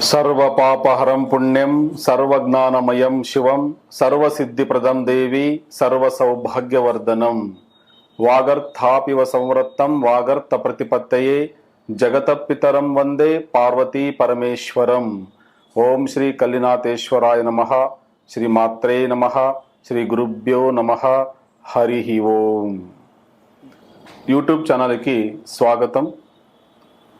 సర్వపాపహరం పుణ్యం సర్వజ్ఞానమయం శివం సర్వసిద్ధిప్రదం దేవి సర్వసౌభాగ్యవర్ధనం. వాగర్థాపివ సంవృత్తం వాగర్థ ప్రతిపత్తయే జగతపితరం వందే పార్వతీ పరమేశ్వరం. ఓం శ్రీ కల్లినాథేశ్వరాయ నమ. శ్రీ మాత్రే నమ. శ్రీ గురుభ్యో నమ. హరి ఓం. యూట్యూబ్ ఛానల్కి స్వాగతం.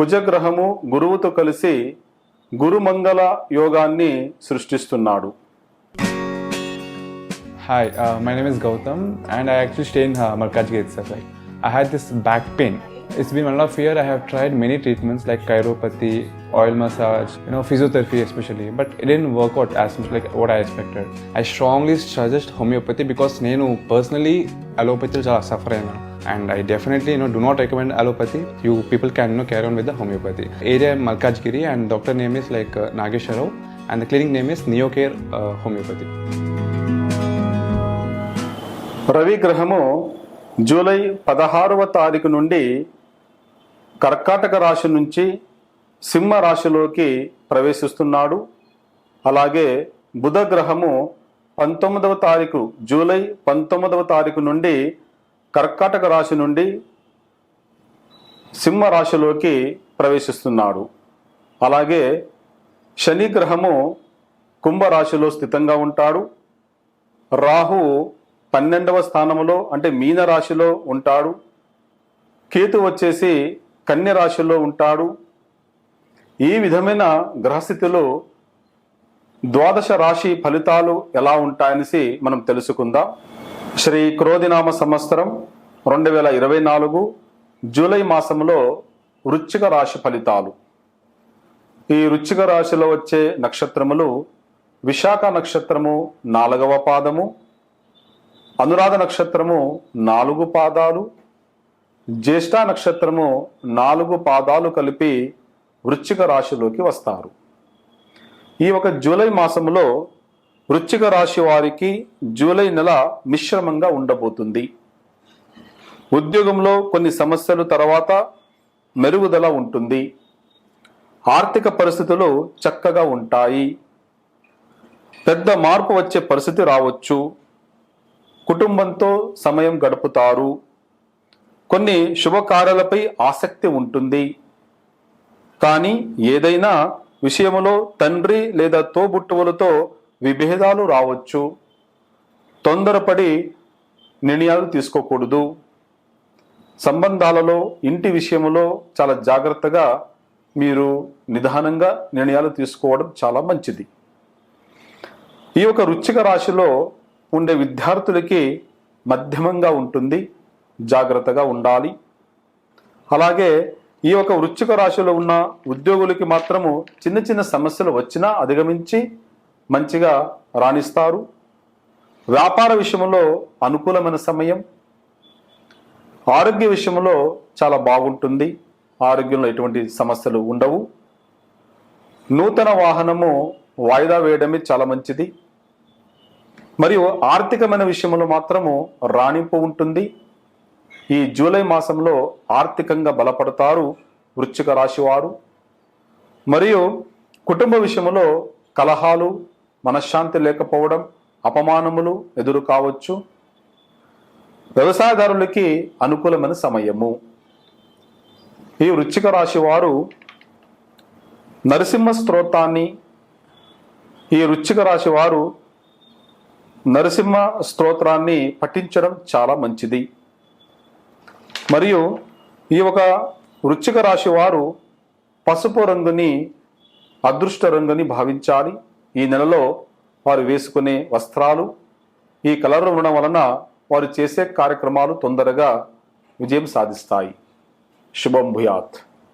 కుజగ్రహము గురువుతో కలిసి గురుమంగళ యోగాన్ని సృష్టిస్తున్నాడు. Hi my name is Gautam and I actually stay in Markaz gate sir I had this back pain it's been one of year I have tried many treatments like chiropathy oil massage you know physiotherapy especially but it in work out as much like what I expected I strongly suggest homeopathy because నేను personally అలోపతిలో చాలా suffer అయినా. And I definitely you know do not recommend allopathy you people can no carry on with the homeopathy area Malkajgiri and doctor name is like Nageswararao and the clinic name is Neocare homeopathy Ravi గ్రహము July పదహారవ తారీఖు నుండి కర్కాటక రాశి నుంచి సింహ రాశిలోకి ప్రవేశిస్తున్నాడు. అలాగే బుధ గ్రహము పంతొమ్మిదవ తారీఖు జూలై పంతొమ్మిదవ తారీఖు నుండి కర్కాటక రాశి నుండి సింహ రాశిలోకి ప్రవేశిస్తున్నాడు. అలాగే శని గ్రహము కుంభరాశిలో స్థితంగా ఉంటాడు. రాహు పన్నెండవ స్థానంలో అంటే మీన రాశిలో ఉంటాడు. కేతు వచ్చేసి కన్య రాశిలో ఉంటాడు. ఈ విధమైన గ్రహస్థితిలో ద్వాదశ రాశి ఫలితాలు ఎలా ఉంటాయనేసి మనం తెలుసుకుందాం. శ్రీ క్రోధినామ సంవత్సరం రెండు వేల ఇరవై నాలుగు జూలై మాసంలో వృశ్చిక రాశి ఫలితాలు. ఈ వృశ్చిక రాశిలో వచ్చే నక్షత్రములు విశాఖ నక్షత్రము నాలుగవ పాదము అనురాధ నక్షత్రము నాలుగు పాదాలు జ్యేష్ఠ నక్షత్రము నాలుగు పాదాలు కలిపి వృశ్చిక రాశిలోకి వస్తారు. ఈ ఒక జూలై మాసములో వృశ్చిక రాశి వారికి జూలై నెల మిశ్రమంగా ఉండబోతుంది. ఉద్యోగంలో కొన్ని సమస్యలు తర్వాత మెరుగుదల ఉంటుంది. ఆర్థిక పరిస్థితులు చక్కగా ఉంటాయి. పెద్ద మార్పు వచ్చే పరిస్థితి రావచ్చు. కుటుంబంతో సమయం గడుపుతారు. కొన్ని శుభకార్యాలపై ఆసక్తి ఉంటుంది. కానీ ఏదైనా విషయంలో తండ్రి లేదా తోబుట్టువులతో విభేదాలు రావచ్చు. తొందరపడి నిర్ణయాలు తీసుకోకూడదు. సంబంధాలలో ఇంటి విషయంలో చాలా జాగ్రత్తగా మీరు నిదానంగా నిర్ణయాలు తీసుకోవడం చాలా మంచిది. ఈ యొక్క రుచిక రాశిలో ఉండే విద్యార్థులకి మధ్యమంగా ఉంటుంది జాగ్రత్తగా ఉండాలి. అలాగే ఈ యొక్క వృచ్చిక రాశిలో ఉన్న ఉద్యోగులకి మాత్రము చిన్న చిన్న సమస్యలు వచ్చినా అధిగమించి మంచిగా రాణిస్తారు. వ్యాపార విషయంలో అనుకూలమైన సమయం. ఆరోగ్య విషయంలో చాలా బాగుంటుంది. ఆరోగ్యంలో ఎటువంటి సమస్యలు ఉండవు. నూతన వాహనము వాయిదా వేయడమే చాలా మంచిది. మరియు ఆర్థికమైన విషయంలో మాత్రము రాణింపు ఉంటుంది. ఈ జూలై మాసంలో ఆర్థికంగా బలపడతారు వృశ్చిక రాశివారు మరియు కుటుంబ విషయంలో కలహాలు మనశ్శాంతి లేకపోవడం అపమానములు ఎదురు కావచ్చు వ్యవసాయదారులకి అనుకూలమైన సమయము. ఈ వృచ్చిక రాశి వారు నరసింహ స్తోత్రాన్ని ఈ వృచ్చిక రాశి వారు నరసింహ స్తోత్రాన్ని పఠించడం చాలా మంచిది. మరియు ఈ ఒక వృచ్చిక రాశి వారు పసుపు రంగుని అదృష్ట రంగుని భావించాలి. ఈ నెలలో వారు వేసుకునే వస్త్రాలు ఈ కలర్ ఉండడం వలన వారు చేసే కార్యక్రమాలు తొందరగా విజయం సాధిస్తాయి. శుభం భూయాత్.